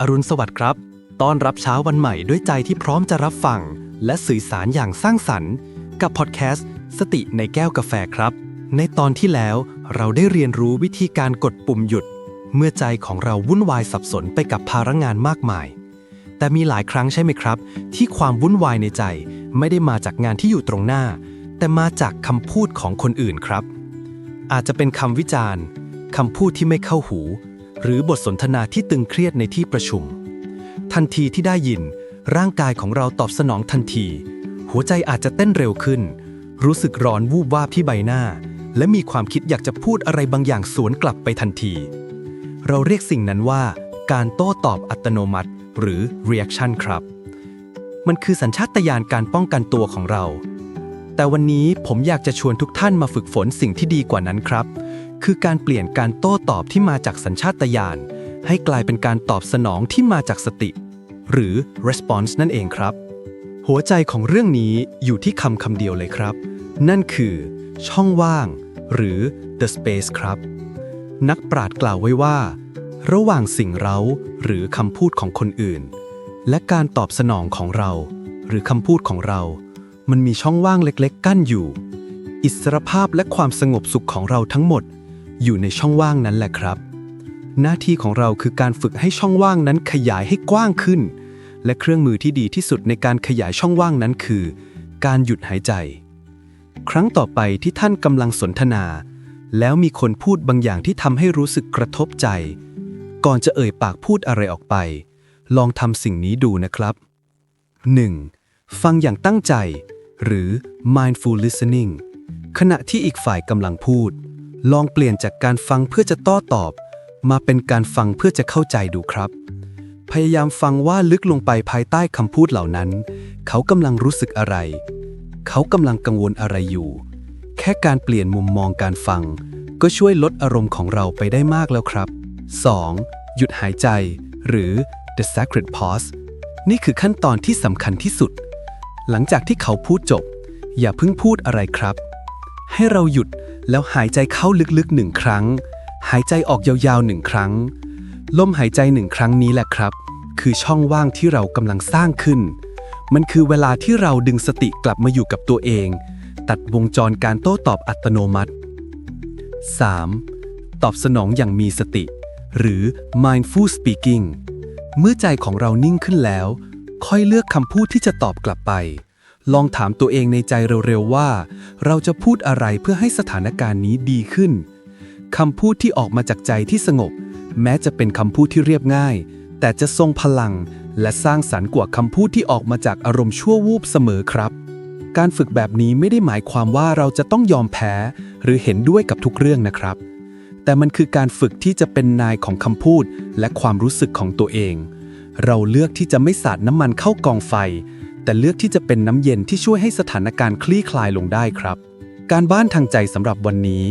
อรุณสวัสดิ์ครับ ต้อนรับเช้าวันใหม่ด้วยใจที่พร้อมจะรับฟัง และสื่อสารอย่างสร้างสรรค์ กับพอดแคสต์สติในแก้วกาแฟครับ ในตอนที่แล้วเราได้เรียนรู้วิธีการกดปุ่มหยุด เมื่อใจของเราวุ่นวายสับสนไปกับภาระงานมากมาย แต่มีหลายครั้งใช่ไหมครับ ที่ความวุ่นวายในใจไม่ได้มาจากงานที่อยู่ตรงหน้า แต่มาจากคำพูดของคนอื่นครับ อาจจะเป็นคำวิจารณ์คำพูดที่ไม่เข้าหู หรือบทสนทนาที่ตึงเครียดในที่ประชุม ทันทีที่ได้ยิน ร่างกายของเราตอบสนองทันที หัวใจอาจจะเต้นเร็วขึ้น รู้สึกร้อนวูบวาบที่ใบหน้า และมีความคิดอยากจะพูดอะไรบางอย่างสวนกลับไปทันที เราเรียกสิ่งนั้นว่า การโต้ตอบอัตโนมัติ หรือ reaction ครับ มันคือสัญชาตญาณการป้องกันตัวของเราแต่วันนี้ผมอยากจะชวนทุกท่านมาฝึกฝนสิ่งที่ดีกว่านั้นครับ คือการเปลี่ยนการโต้ตอบที่มาจากสัญชาตญาณให้กลายเป็นการตอบสนองที่มาจากสติ หรือ response นั่นเองครับ หัวใจของเรื่องนี้อยู่ที่คำคำเดียวเลยครับ นั่นคือ ช่องว่าง หรือ the space ครับ นักปราชญ์กล่าวไว้ว่า ระหว่างสิ่งเราหรือคำพูดของคนอื่น และการตอบสนองของเรา หรือคำพูดของเรา มันมีช่องว่างเล็ก ๆ กั้นอยู่ อิสรภาพและความสงบสุขของเราทั้งหมด อยู่ในช่องว่างนั้นแหละครับ หน้าที่ของเราคือการฝึกให้ช่องว่างนั้นขยายให้กว้างขึ้น และเครื่องมือที่ดีที่สุดในการขยายช่องว่างนั้นคือ การหยุดหายใจ ครั้งต่อไปที่ท่านกำลังสนทนา แล้วมีคนพูดบางอย่างที่ทำให้รู้สึกกระทบใจ ก่อนจะเอ่ยปากพูดอะไรออกไป ลองทำสิ่งนี้ดูนะครับ 1. ฟังอย่างตั้งใจ หรือ mindful listening ขณะที่อีกฝ่ายกำลังพูด ลองเปลี่ยนจากการฟังเพื่อจะโต้ตอบ มาเป็นการฟังเพื่อจะเข้าใจดูครับ พยายามฟังว่าลึกลงไปภายใต้คำพูดเหล่านั้น เขากำลังรู้สึกอะไร เขากำลังกังวลอะไรอยู่ แค่การเปลี่ยนมุมมองการฟัง ก็ช่วยลดอารมณ์ของเราไปได้มากแล้วครับ 2. หยุดหายใจ หรือ the sacred pause นี่คือขั้นตอนที่สำคัญที่สุด หลังจากที่เขาพูดจบ อย่าเพิ่งพูดอะไรครับ ให้เราหยุด แล้วหายใจเข้าลึกๆหนึ่งครั้ง หายใจออกยาวๆหนึ่งครั้ง ลมหายใจหนึ่งครั้งนี้แหละครับ คือช่องว่างที่เรากำลังสร้างขึ้น มันคือเวลาที่เราดึงสติกลับมาอยู่กับตัวเอง ตัดวงจรการโต้ตอบอัตโนมัติ 3. ตอบสนองอย่างมีสติ หรือ mindful speaking เมื่อใจของเรานิ่งขึ้นแล้ว ค่อยเลือกคำพูดที่จะตอบกลับไป ลองถามตัวเองในใจเร็วๆว่า เราจะพูดอะไรเพื่อให้สถานการณ์นี้ดีขึ้นคำพูดที่ออกมาจากใจที่สงบ แม้จะเป็นคำพูดที่เรียบง่าย แต่จะทรงพลังและสร้างสรรค์กว่าคำพูดที่ออกมาจากอารมณ์ชั่ววูบเสมอครับ การฝึกแบบนี้ไม่ได้หมายความว่าเราจะต้องยอมแพ้ หรือเห็นด้วยกับทุกเรื่องนะครับ แต่มันคือการฝึกที่จะเป็นนายของคำพูดและความรู้สึกของตัวเอง เราเลือกที่จะไม่สาดน้ำมันเข้ากองไฟ แต่เลือกที่จะเป็นน้ำเย็นที่ช่วยให้สถานการณ์คลี่คลายลงได้ครับ การบ้านทางใจสำหรับวันนี้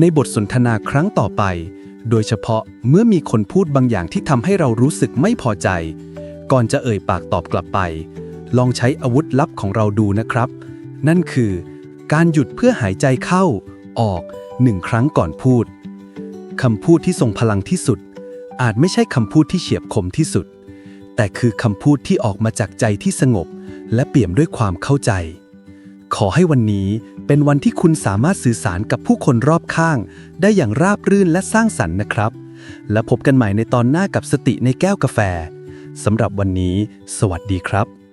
ในบทสนทนาครั้งต่อไป โดยเฉพาะเมื่อมีคนพูดบางอย่างที่ทำให้เรารู้สึกไม่พอใจ ก่อนจะเอ่ยปากตอบกลับไป ลองใช้อาวุธลับของเราดูนะครับ นั่นคือ การหยุดเพื่อหายใจเข้า ออกหนึ่งครั้งก่อนพูดคำพูดที่ทรงพลังที่สุด อาจไม่ใช่คำพูดที่เฉียบคมที่สุด แต่คือคำพูดที่ออกมาจากใจที่สงบ และเปี่ยมด้วยความเข้าใจ ขอให้วันนี้เป็นวันที่คุณสามารถสื่อสารกับผู้คนรอบข้าง ได้อย่างราบรื่นและสร้างสรรค์นะครับ และพบกันใหม่ในตอนหน้ากับสติในแก้วกาแฟสำหรับวันนี้ สวัสดีครับ